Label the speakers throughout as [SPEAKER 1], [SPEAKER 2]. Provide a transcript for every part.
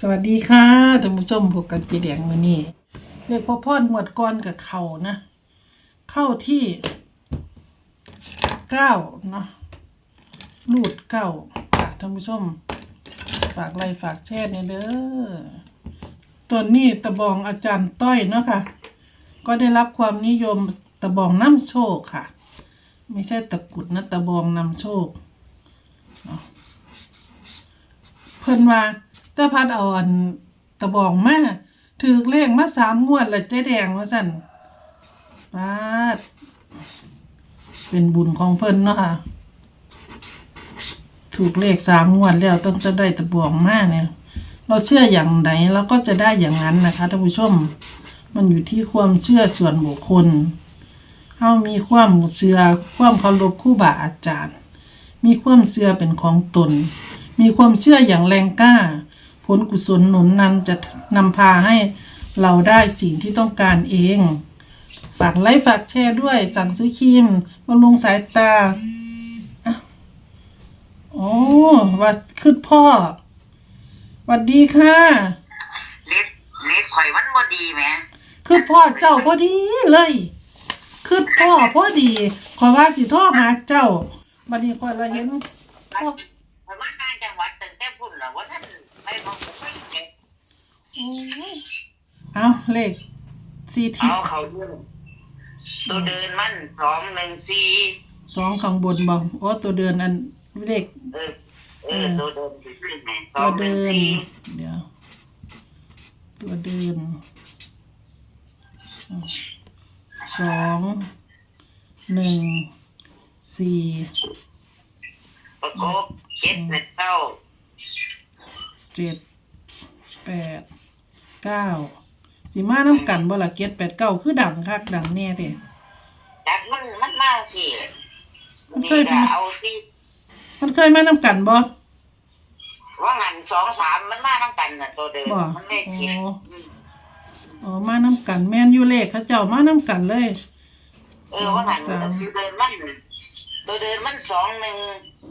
[SPEAKER 1] สวัสดีค่ะท่านผู้ชมพบกับจีเดียงมือนี้เรียกพ่อพ่อหมวดก้อนกับเขานะ เข้าที่เก้าเนาะรูดเก้าค่ะท่านผู้ชม ฝากไลค์ฝากแชร์เนี่ยเด้อตัวนี้ตะบองอาจารย์ต้อยเนาะค่ะ ก็ได้รับความนิยมตะบองน้ำโชคค่ะ ไม่ใช่ตะกุดนะตะบองนำโชคเพิ่นว่า แตาพัดเอาอันตะบองมาถือเลขมาสามงวดแล้วเจ๊แดงว่าสั่นปาด เป็นบุญของเพิ่นเนาะค่ะ ถูกเลขสามงวดแล้วต้องจะได้ตะบองมาเนี่ย เราเชื่ออย่างไหนเราก็จะได้อย่างนั้นนะคะท่านผู้ชม มันอยู่ที่ความเชื่อส่วนบุคคลเฮามีความเชื่อความเคารพครู่บาอาจารย์ มีความเชื่อเป็นของตน มีความเชื่ออย่างแรงกล้า ลกุศลหนุนนั้นจะนำพาให้เราได้สิ่งที่ต้องการเอง ฝากไลค์ฝากแชร์ด้วย สั่งซื้อครีมบำรุงสายตาอะโอ้ว่าคือพ่อหวัดดีค่ะ
[SPEAKER 2] เล็บเล็บข่อยมันบ่ดีแหม
[SPEAKER 1] คือพ่อเจ้าพอดีเลยคือพ่อพอดีขอว่าสิโทรหาเจ้าบัดนี้คอยเราเห็นพ่อ
[SPEAKER 2] ข่อยมาต่างจังหวัดตั้งแต่พุ่นแล้วว่าท่านไปบ่ไป เก็บ
[SPEAKER 1] เอาเลขสี่ทิศ
[SPEAKER 2] เอาเขาเรื่องตัวเดินมันสองหนึ่งสี่
[SPEAKER 1] สองข้างบนบอกโอ้ตัวเดือนอันเลข
[SPEAKER 2] เออเออตัวเดินขึ้นแหม่ส
[SPEAKER 1] ตั
[SPEAKER 2] อ
[SPEAKER 1] ว
[SPEAKER 2] งห
[SPEAKER 1] เดิ
[SPEAKER 2] นึ่ง
[SPEAKER 1] น
[SPEAKER 2] สี่
[SPEAKER 1] เดี๋ยว ตัวเดินสองหนึ่งสี่
[SPEAKER 2] ประกบเจ็ดแปดเก้า
[SPEAKER 1] เจ็ดแปดเก้าสิมาน้ำกันบ่ละเจ็ดแปดเก้าคือดังคักดังแน่เด้
[SPEAKER 2] จากมันมันมากสิ
[SPEAKER 1] มันเค
[SPEAKER 2] นี่
[SPEAKER 1] ย
[SPEAKER 2] ก็เอาสิ
[SPEAKER 1] มันเคยมาน้ำกันบ่
[SPEAKER 2] ว่างันสองสามมันมาทั้งกันน่ะตัวเดิน
[SPEAKER 1] บ่
[SPEAKER 2] มันไม่ผิด
[SPEAKER 1] อ๋อ
[SPEAKER 2] อืม
[SPEAKER 1] อ๋อมาน้ำกันแม่นอยู่เลขเขาเจ้ามาน้ำกันเลย
[SPEAKER 2] เออว่างัน
[SPEAKER 1] สาม
[SPEAKER 2] ตัวเดินมัน ตัวเดินมันสองหนึ่ง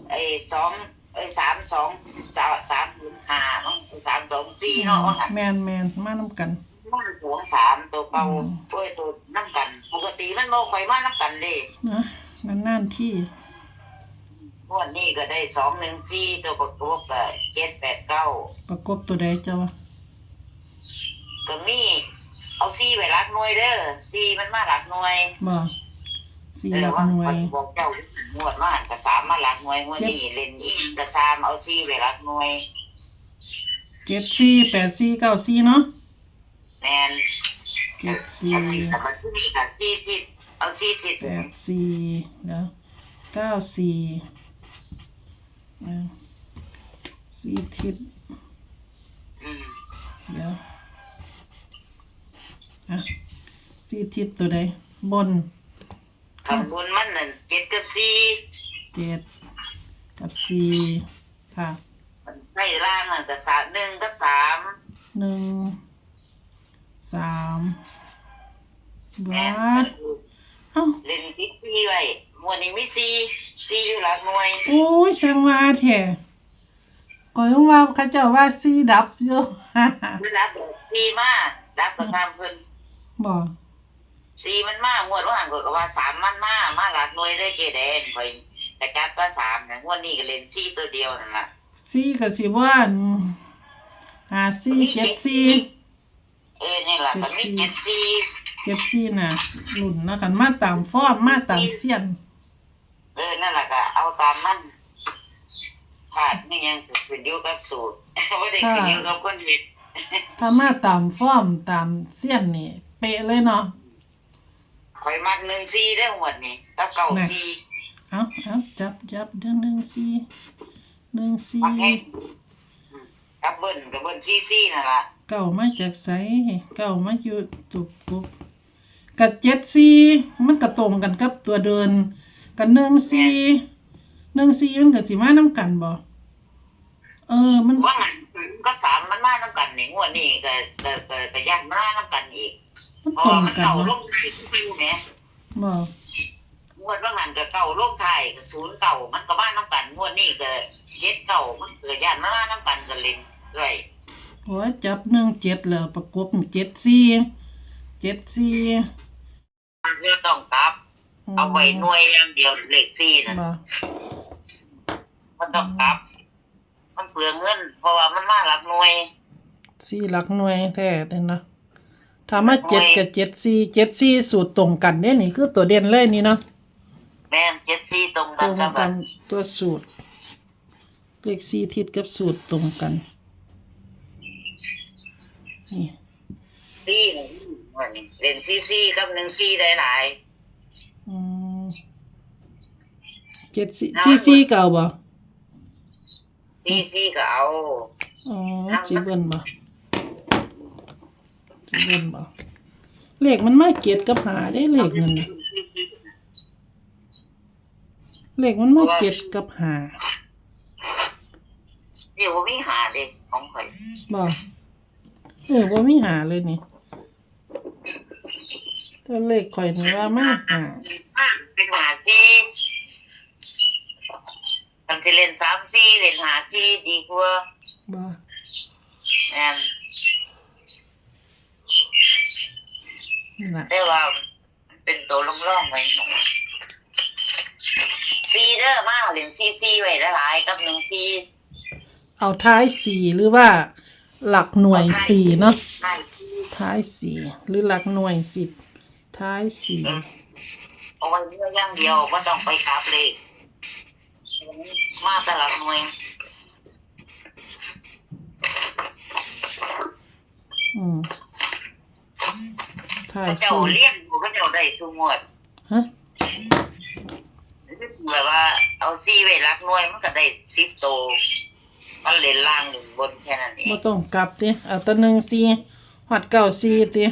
[SPEAKER 2] ไอ้สอง ไอ้สามสองสามสามห้ามั้งสามสองสี่เนาะว่างัน
[SPEAKER 1] แมนแมนมาน้ำกัน
[SPEAKER 2] มันสองสามตัวเก่า
[SPEAKER 1] อืม
[SPEAKER 2] ตัวตัวน้ำกัน ปกติมันโมค่อยมาน้ำกันเลย
[SPEAKER 1] นะนั่นนั่นที่
[SPEAKER 2] งวันนี้ก็ได้สองหนึ่งสี่ตัวประกบก็เจ็ดแปดเก้า
[SPEAKER 1] ประกบตัวใดเจ้า
[SPEAKER 2] ก็มีเอาสี่ไปรักหน่วยเด้อสี่มันมารักหน่วย
[SPEAKER 1] บ่ สี่
[SPEAKER 2] เอ
[SPEAKER 1] ห
[SPEAKER 2] อ
[SPEAKER 1] ลัก
[SPEAKER 2] ว่า
[SPEAKER 1] หน่วย
[SPEAKER 2] บอกเจ้างวดมากก็สามมารักหน่วยงวดนี้เล่นอีกก็สามเอาสี่ไปรักหน่วย
[SPEAKER 1] เจ็ดสี่แปดสี่เก้าสี่เนาะ
[SPEAKER 2] แมน
[SPEAKER 1] เจ็ดสี่
[SPEAKER 2] แต่มันที่นี่กับสี่ทิศเอาสี่ทิศ
[SPEAKER 1] แปดสี่เดี๋ยวเก้าสี่อ่าสี่ทิศ
[SPEAKER 2] อืม
[SPEAKER 1] เดี๋ยวอะสี่ทิศตัวใดบน
[SPEAKER 2] ข้างบนมันนั่นเจ็ดกับสี่
[SPEAKER 1] เจ็ดกับสี่ค่ะ
[SPEAKER 2] มันให้ล่างนั่นก็สามหนึ่งกับสาม
[SPEAKER 1] หนึ่งสาม
[SPEAKER 2] แม
[SPEAKER 1] ว้านเอ้า
[SPEAKER 2] เล่นทิศสี่ไว้งวดนี้มีสี่สี่อยู่หลักหน่วย
[SPEAKER 1] โอ้ยช่างว่าแท้ก่อยว่าเขาเจ้าว่าสีดับอยู่
[SPEAKER 2] เวลาเปิดสี่มาดับก็สามเพิ่น
[SPEAKER 1] บอก
[SPEAKER 2] สี่มันมางวดว่าหันก็ว่าสามมันมามาหลักหน่วยได้เกแดงคอยกระจับก็สามนะงวดนี้ก็เล่นสี่ตัวเดียวนั่นล่ะ
[SPEAKER 1] สีกับสีว่าหาสีเจ็ดสี
[SPEAKER 2] เออนี่ล่ะก็มีเจ็ดสี่
[SPEAKER 1] เจ็ดสีน่ะหลุ่นนะกันมาตามฟอร์มมาตามเสียน
[SPEAKER 2] เออนั่นแหละก็เอาตามมันพลาดนี่ยังขึ้นอยู่กับสูตรไม่ได้ขึ้นอยู่กับคนผิด
[SPEAKER 1] ถ้ามาตามฟอร์มตามเสียนนี่เป๊ะเลยเนาะ
[SPEAKER 2] คอยมักหนึ่งสี่ได้หมดนี่กับเก่าสี่
[SPEAKER 1] เอาเอาจับจับเดือนหนึ่งสีหนึ่งสี
[SPEAKER 2] มักแห้งกับเบิ้ลกับเบิ้ลสี่สี่นั่นล่ะ
[SPEAKER 1] เก่ามาจากไสเก่ามาอยู่ตุบปุบกับเจ็ดสีมันก็ตรงกันกับตัวเดินกับหนึ่งสีหนึ่งสีมันก็สิมาน้ำกันบ่เออมัน
[SPEAKER 2] ว่างั้นก็สามมันมาน้ำกันนี่งวดนี้ก็ก็ก็ก็ยันมาน้ำกันอีก
[SPEAKER 1] มัน
[SPEAKER 2] เพราะ
[SPEAKER 1] ตรง
[SPEAKER 2] ว่ามัน
[SPEAKER 1] กัน
[SPEAKER 2] เก่าล
[SPEAKER 1] เนาะ
[SPEAKER 2] งไทายทุกๆแหม
[SPEAKER 1] บ่
[SPEAKER 2] งวดว่างั้นก็เก่าลงไทายก็ศูนย์เก่ามันก็มาน้ำกันงวดนี้ก็เจ็ดเก่ามันเกิดยันมาน้ำกันกันเล่นด้วย
[SPEAKER 1] โอ้ยจับหนึ่งเจ็ดแล้วประกบเจ็ดสี่เจ็ดสี่
[SPEAKER 2] มันก็ต้องกลับ เอาไว้หน่วยอย่างเดียวเลขสี่นั่น
[SPEAKER 1] บ่
[SPEAKER 2] มันต้องกลับ มันเปลืองเงิน เพราะว่ามันมาหลักหน่วย
[SPEAKER 1] สี่หลักหน่วยแท้เลยนะ ถามว่าเจ็ดกับเจ็ดสี่เจ็ดสี่สูตรตรงกันเนี่ยนี่คือตัวเด่นเลยนี่เนาะ
[SPEAKER 2] แม่นเจ็ดสี่ตรง
[SPEAKER 1] ต
[SPEAKER 2] กั
[SPEAKER 1] ร
[SPEAKER 2] น
[SPEAKER 1] ง
[SPEAKER 2] กับ
[SPEAKER 1] กันตัวสูตรเลขสี่ทิศกับสูตรตรงกันนี่
[SPEAKER 2] สี่นี่เล่นสี่สี่กับหนึ่งสี่ได้หลาย
[SPEAKER 1] อืมเจ็ดสี่สี่สี่เก่าบ่
[SPEAKER 2] สี่สี่ก็เอา
[SPEAKER 1] อ๋อจีเบิ้นบ่จี เบิ้นบ่เลขมันมาเจ็ดกับหาได้เลขนั่นน่ะเลขมันมาเจ็ดกับหา
[SPEAKER 2] เดี๋ยวว่ามีหาเด็กของข่อย
[SPEAKER 1] บ่เออบ่มีหาเลยนี่ตัวเลขข่อยนี่ว่ามาหา
[SPEAKER 2] เป็นหาที่ทันที่เล่นสามสี่เล่นหาสี่ดีกว่า
[SPEAKER 1] บ่
[SPEAKER 2] แม่น
[SPEAKER 1] นี่ล่ะ
[SPEAKER 2] ได้ว่ามันเป็นตัวล่องๆไว้หน่อยซีเด้อมาเล่นซีซีไว้หลายๆกับหนึ่งซี
[SPEAKER 1] เอาท้ายสี่หรือว่า หลักหน่วยสี่เนาะ
[SPEAKER 2] ใช่
[SPEAKER 1] ท้ายสี่หรือหลักหน่วยสิบท้ายสี่
[SPEAKER 2] เอาไว้เมื่ออย่างเดียวว่าต้องไปกลับเลย มาแต่ละหน่วย
[SPEAKER 1] อืม ท้าย
[SPEAKER 2] เขาเจ้า
[SPEAKER 1] สี่
[SPEAKER 2] เลี้ยงเขาเจ้าได้ทุกงวด
[SPEAKER 1] ฮะ
[SPEAKER 2] แบบว่าเอาซีไว้รักหน่วยมันก็ได้สิบโตวมันเล่นล่างหนึ่งบนแค่นั้นเอ
[SPEAKER 1] บ่
[SPEAKER 2] ง
[SPEAKER 1] ต้องกลับติเอาแตัวหนึ่งสี่ฮอดเก้าสี่ติ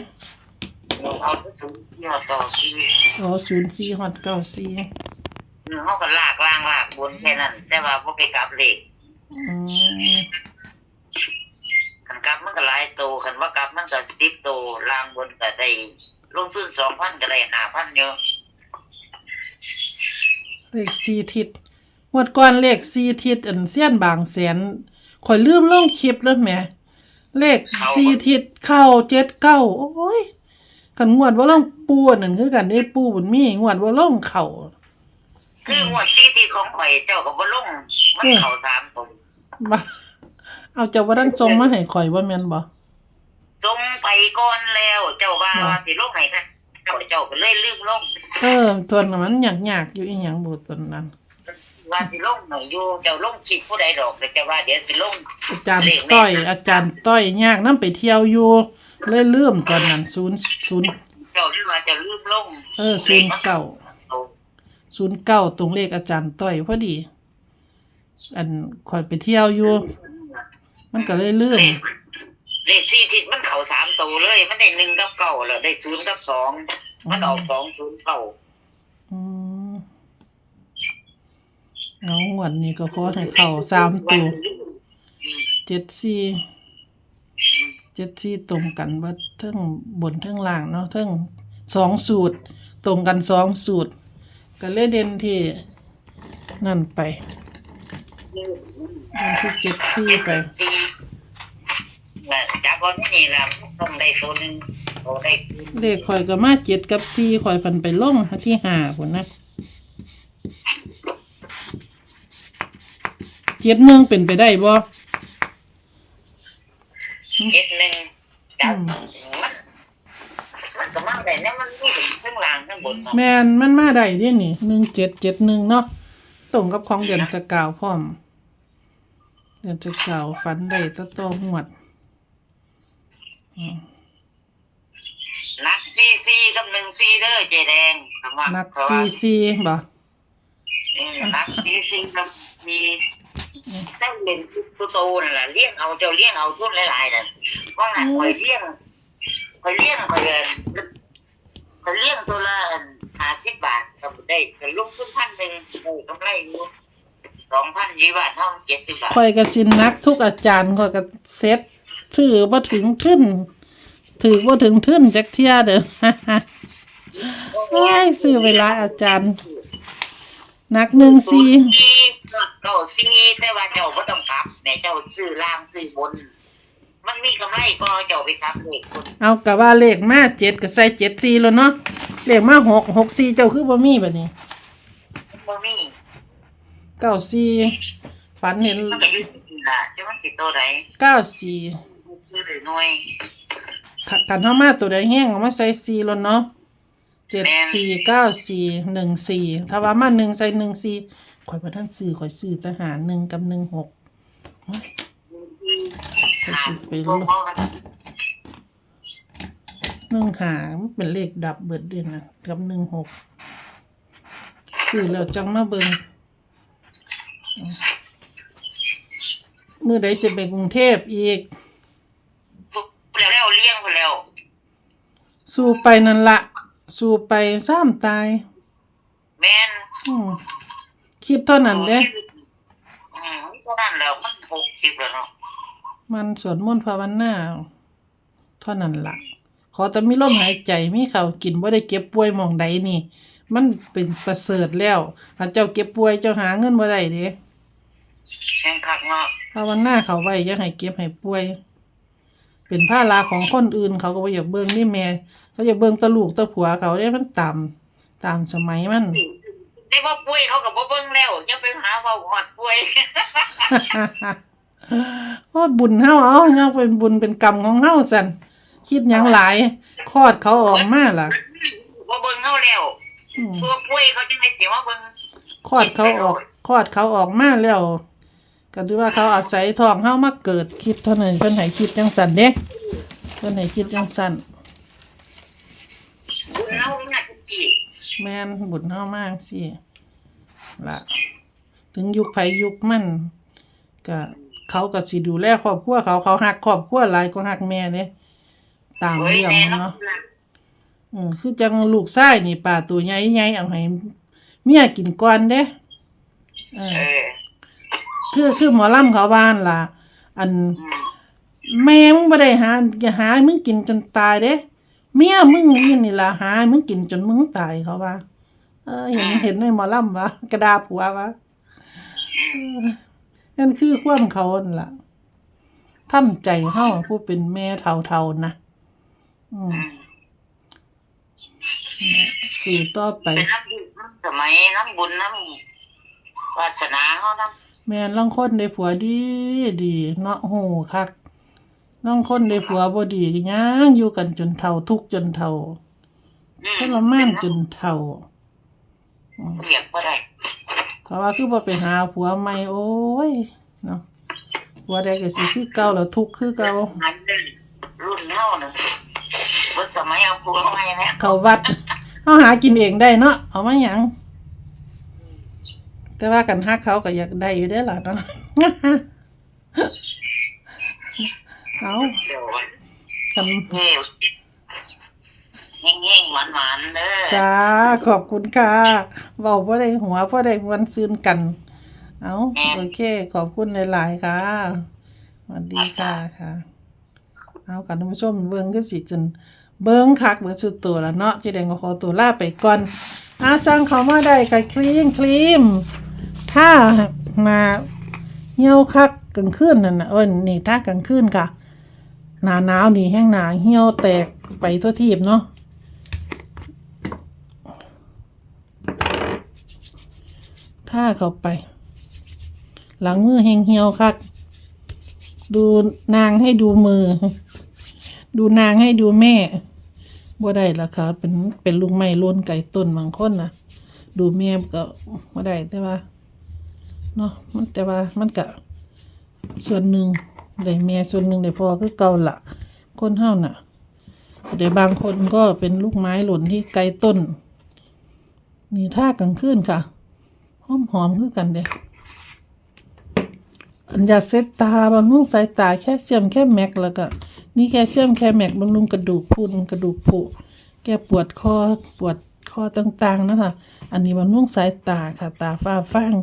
[SPEAKER 2] เอาที่สุดที่เราต่อซี
[SPEAKER 1] อ๋อศูนย์สี่ฮอดเก้าสี่
[SPEAKER 2] เขาก็ลากล่างลากบนแค่นั้น แต่ว่าพอไปกลับเลข
[SPEAKER 1] อืม
[SPEAKER 2] คันกลับมันก็หลายโตคันว่ากลับมันก็สิบโตล่างบนก็ได้ลงทุนสองพันก็ได้ห้าพันเยอะ
[SPEAKER 1] เลขสี่ทิศงวดก่อนเลขสี่ทิศอันเสี้ยนบางแสนข่อยลืมลงคลิปแล้วแหมเลขสี่ทิศเข้าเจ็ดเก้าโอ้ยกันงวดว่าลงปูอันนั่นคือกันได้ปูบุญมีงวดว่าลงเข่า
[SPEAKER 2] คืองวดซีที่ของข่อยเจ้าก็บ่ลงมันเข่าสามตรง
[SPEAKER 1] มา เอาเจ้าว่าดันทรงมาให้ข่อยว่าแม่นบ่
[SPEAKER 2] จงไปก่อนแล้ว เจ้าว่า
[SPEAKER 1] บ่
[SPEAKER 2] ว่าสิลงไหนนะเจ้าเจ้าก็เลยลืมลง
[SPEAKER 1] เออตัวนนมันยากๆอยู่อีหยังบ่ตนนั้น
[SPEAKER 2] ว่าสิลงหน่อยอยู่เจ้าลงชิปผู้ใดดอกแต่เจ้าว่าเดี๋ยวสิลง
[SPEAKER 1] อาจารย์ต้อย อาจารย์ต้อยยากนํไปเที่ยวอยู่เลยลืมตอนนั้น0 0
[SPEAKER 2] เจ้าที่ว่าเจ้าลืมลง
[SPEAKER 1] เออ09 09ตรงเลขอาจารย์ต้อยพอดี อันข่อยไปเที่ยวอยู่ มันก็เลยลืม
[SPEAKER 2] เลขเลขสี่ทิศมันเข่าสามตัวเลย มันได้หนึ่งกับเก้าแล้วได้ศูนย์กับสองมันออกสองศูนย์เก้า
[SPEAKER 1] อืมเอางวดนี้ก็ขอให้เข้าสามตัวเจ็ดสี่เจ็ดสี่ตรงกันว่าเทั้งบนเทั้งล่างเนาะเทั้งสองสูตร ตรงกันสองสูตร ก็เลยเด่นที่นั่นไปเด่น ที่เจ็ดสี่ไป
[SPEAKER 2] สี่น่ะจากวันนี้ล่ะต้องได้ตัวหนึ่งโอ้ได้
[SPEAKER 1] เลขข่อยก็มาเจ็ดกับสี่ข่อยพันไปล่งที่ห้าพุ่นนะเจ็ดเมืองเป็นไปได้บ่
[SPEAKER 2] เจ็ดหนึ่งจากมันมันก็มั่งได้เนี่ยมันมีถึงข้างล่างข้างบนเนาะ
[SPEAKER 1] แมนมันมาได้เด้นี่หนึ่งเจ็ดเจ็ดหนึ่งเนาะตรงกับของเดือนจะกล่าวพร้อม เดือนจะกล่าวฝันได้ตะโตหวด
[SPEAKER 2] นักซีซีกับหนึ่งซีเด้อเจแดงคำว่า
[SPEAKER 1] นัก
[SPEAKER 2] เพราะ
[SPEAKER 1] ซี
[SPEAKER 2] ว่า
[SPEAKER 1] ซีบ่
[SPEAKER 2] อืมนักซีซีกับมีได้เล่นตัวโตนั่นแหละเลี้ยงเอาเจ้าเลี้ยงเอาทุนหลายๆนั่นว่างั้นคอยเลี้ยงคอยเลี้ยงคอยเลี้ยงคอยเลี้ยงตัวละห้าสิบบาทก็ได้ก็ลงทุนพันหนึ่งได้กำไรอยู่ สองพันยี่บาทเท่าเจ็ดสิบบาท
[SPEAKER 1] ข่อยก็สินักทุกอาจารย์ข่อยก็เซ็ตถือบ่ถึงทึนถือบ่ถึงทึนจักเที่ยเด้อโอ้ยซื้อเวลาอาจารย์นักหนึ่งซี
[SPEAKER 2] เก้าซีแต่ว่าเจ้าก็ต้องกลับแม่เจ้าซื้อล่างซื้อบนมมันมีกำไรก็เจ้าไปครับเลขคน
[SPEAKER 1] เอากะว่าเลขมาเจ็ดก็ใส่เจ็ดสี่แล้วเนาะเลขมาหกหกสี่เจ้าคือบ่มีบัดนี้
[SPEAKER 2] บ่มี
[SPEAKER 1] เก้าสี่ฝันเห็น
[SPEAKER 2] มันก็อยู่ที่นี่ล่ะจะมันสิโตใด
[SPEAKER 1] เก้าสี่
[SPEAKER 2] คือหรือหน่วย
[SPEAKER 1] กันเท่ามาตัวใดแห้งเอามาใส่สี่แล้วเนาะเจ็ดสี่เก้าสี่หนึ่งสี่ถ้าว่ามาหนึ่งใส่หนึ่งสี่ข่อยบ่ทันซื้อข่อยซื้อทหารหนึ่งกับหนึ่งหก
[SPEAKER 2] ที่
[SPEAKER 1] ก็สิไป
[SPEAKER 2] พวกเขา
[SPEAKER 1] หนึ่งหามันเป็นเลขดับเบิดเดือนนะกับหนึ่งหกซื้อแล้วจังมาเบิง มือใดสิไปกรุงเทพอีก
[SPEAKER 2] แล้วแล้วเลี้ยงไปแล้ว
[SPEAKER 1] สู้ไปนั่นละสู้ไปซ้ำตาย
[SPEAKER 2] แม่น
[SPEAKER 1] อืมคิดเท่านั้นเด้
[SPEAKER 2] อืมเท่านั้นแล้วมันหกสิบแล้วเนาะ
[SPEAKER 1] มันสวดมนต์ภาวนาเท่านั้นละขอแต่มีลมหายใจมีเขาวกินบ่ได้เก็บป่วยหมองใดนี่ มันเป็นประเสริฐแล้วถ้าเจ้าเก็บป่วยเจ้าหาเงินบ่ได้เด้
[SPEAKER 2] แข่งขักเนาะ
[SPEAKER 1] ภาวนาเขาไว้อย่าให้เก็บให้ป่วย เป็นภาระของคนอื่นเขาก็บ่อยากเบิ่งนี่แม่ เขาอยากเบิ่งแตะลูกแตะผัวเขาได้มันต่ำตามสมัยมัน
[SPEAKER 2] ได้ว่าป่วยเขาก็บ่เบิ่งแล้วจะไปหาเว้าฮอดป่วย
[SPEAKER 1] โอ้บุญเฮาเอาเฮาเป็นบุญเป็นกรรมของเฮาสั่นคิดหยังหลายคลอดเขาออกมาล่ะ
[SPEAKER 2] บ่เบิ่งเฮาแล้ว
[SPEAKER 1] อืม
[SPEAKER 2] ตัวป่วยเขาจะให้สิว่าเบิ่ง
[SPEAKER 1] คลอดเขาออกคลอดเขาออกมาแล้ว ก็ถือว่าเขาอาศัยทองเฮามาเกิดคิดเท่านั้นเพิ่นให้คิดจังสั่นเด้เพิ่นให้คิดจังสั่น
[SPEAKER 2] บุญเฮาน่ะจริง
[SPEAKER 1] แม่นบุญเฮามากสิละถึงยุคไผยุคมันก็เขาก็สิดูแลครอบครัวเขาเขาหักครอบครัวหลายก็หักแม่เด้ตาม
[SPEAKER 2] เรื่
[SPEAKER 1] องมัน
[SPEAKER 2] เนาะ
[SPEAKER 1] อืมคือจังลูกชายนี่ป่าตัวใหญ่ๆเอาให้เมียกินก่อนเด้เอ
[SPEAKER 2] อ
[SPEAKER 1] คือคือหมอลำเขาบ้านล่ะ อัน
[SPEAKER 2] อืม
[SPEAKER 1] แม่มึงบ่ได้หาอย่าหาให้มึงกินจนตายเด้เมียมึงนี่นี่ล่ะหาให้มึงกินจนมึงตายเขาว่า เออเห็นเห็นในหมอลำวะกระดาผัววะเออนั่นคือความเขานั่นล่ะทำใจเฮาผู้เป็นแม่เท่าๆนะอืม
[SPEAKER 2] อืม
[SPEAKER 1] สู่ต่อไป
[SPEAKER 2] เป็นน้ำบุญน้ำสมัยน้ำบุญน้ำ วาสนาเขาน้
[SPEAKER 1] แม่นลางคนได้ผัวดีดีเนาะโหคักลางคนได้ผัวบ่ดีก็ยังอยู่กันจนเฒ่าทุกข์จนเฒ่าำ
[SPEAKER 2] อื
[SPEAKER 1] ทรมานจนเฒ่า
[SPEAKER 2] เรียกก็ได้
[SPEAKER 1] เขาว่าคือบ่ไปหาผัวใหม่โอ้ยเนาะผัวใดก็สิคือเก่าแล้วทุกข์คือเก่า
[SPEAKER 2] มันเป็นรุ่นเท่าน่ะบนสมัยเอาพวงมาเนี่ย
[SPEAKER 1] เข้าวัดเฮาหากินเองได้เนาะเอามาหยัง แต่ว่ากันฮักเขาก็อยากได้อยู่เด้อล่ะเนาะ เอา
[SPEAKER 2] เจ้า
[SPEAKER 1] คัน
[SPEAKER 2] เฮ้ยเฮงๆหวานๆเด้อ
[SPEAKER 1] จ้าขอบคุณค่ะเว้าบ่ได้หัวบ่ได้หวนซื่นกัน เอาโอเค ขอบคุณหลายๆค่ะสวัสดีค่ะค่ะ เอากันท่านผู้ชมเบิ่งก็สิจนเบิ่งคักเบิ่งสุดตัวแล้วเนาะที่แดงก็ขอตัวลาไปก่อนอาสั่งเขามาได้ค่ะครีมครีม ถ้ามาเหี่ยวคักกลางคืนนั่นนะเอ้ยนี่ถ้ากลางคืนค่ะ หนาหนาวนี่แห้งหนาเหี่ยวแตกไปทั่วทีบเนาะท่าเข้าไป หลังมือเฮงเหี่ยวคัก ดูนางให้ดูมือ ดูนางให้ดูแม่บ่ได้ละค่ะเป็นเป็นลุงไม้ล้นไก่ต้นบางคนนะดูแม่ก็บ่ได้แต่ว่า เนาะมันแต่ว่ามันก็ส่วนหนึ่งได้แม่ส่วนหนึ่งได้พอคือเก่าละคนเฮาน่ะแต่บางคนก็เป็นลูกไม้หล่นที่ไกลต้นนี่ท่ากลางคืนค่ะหอมหอมคือกันเด้อันยาเซตตาบำรุงสายตาแค่เซียมแค่แม็กแล้วก็นี่แค่เซียมแค่แม็กบำรุงกระดูกพุนกระดูกผุแก้ปวดคอปวดคอต่างๆนะคะ อันนี้บำรุงสายตาค่ะ ตาฝ้าฟาง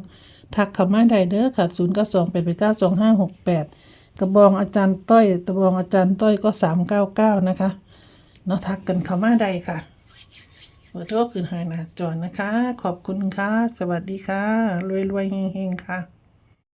[SPEAKER 1] ทักเข้ามาได้เด้อค่ะศูนย์เก้าสองแปดแปดเก้าสองห้าหกแปดกระบองอาจารย์ต้อยกระบองอาจารย์ต้อยก็สามเก้าเก้านะคะเนาะทักกันเข้ามาได้ค่ะเบอร์โทรคือหายหน้าจอนนะคะ ขอบคุณค่ะ สวัสดีค่ะ รวยรวยเฮงเฮงค่ะ